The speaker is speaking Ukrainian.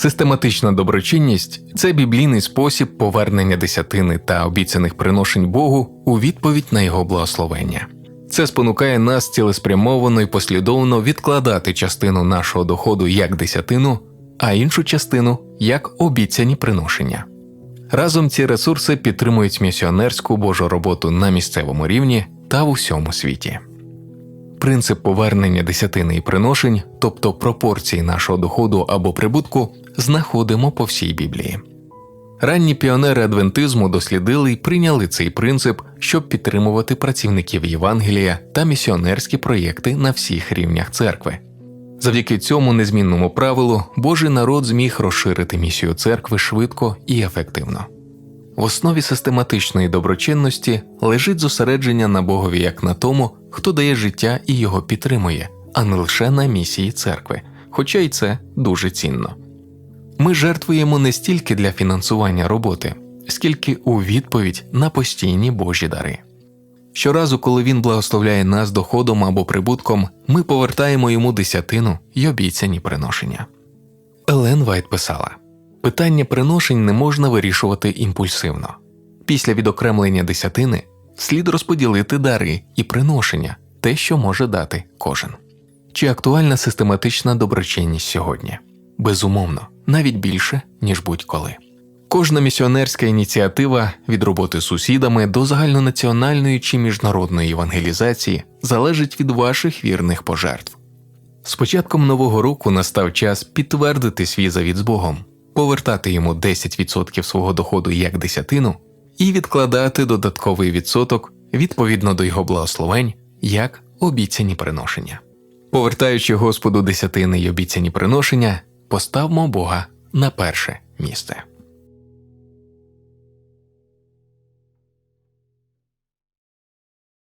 Систематична доброчинність це біблійний спосіб повернення десятини та обіцяних приношень Богу у відповідь на його благословення. Це спонукає нас цілеспрямовано і послідовно відкладати частину нашого доходу як десятину, а іншу частину як обіцяні приношення. Разом ці ресурси підтримують місіонерську Божу роботу на місцевому рівні та в усьому світі. Принцип повернення десятини і приношень, тобто пропорції нашого доходу або прибутку, знаходимо по всій Біблії. Ранні піонери адвентизму дослідили і прийняли цей принцип, щоб підтримувати працівників Євангелія та місіонерські проєкти на всіх рівнях церкви. Завдяки цьому незмінному правилу Божий народ зміг розширити місію церкви швидко і ефективно. В основі систематичної доброчинності лежить зосередження на Богові як на тому, хто дає життя і його підтримує, а не лише на місії церкви, хоча й це дуже цінно. Ми жертвуємо не стільки для фінансування роботи, скільки у відповідь на постійні Божі дари. Щоразу, коли він благословляє нас доходом або прибутком, ми повертаємо йому десятину й обіцяні приношення. Елен Вайт писала питання приношень не можна вирішувати імпульсивно. Після відокремлення десятини слід розподілити дари і приношення, те, що може дати кожен. Чи актуальна систематична доброчинність сьогодні? Безумовно, навіть більше, ніж будь-коли. Кожна місіонерська ініціатива від роботи з сусідами до загальнонаціональної чи міжнародної евангелізації залежить від ваших вірних пожертв. З початком нового року настав час підтвердити свій завіт з Богом, повертати йому 10% свого доходу як десятину і відкладати додатковий відсоток відповідно до його благословень як обіцяні приношення. Повертаючи Господу десятини й обіцяні приношення, поставмо Бога на перше місце.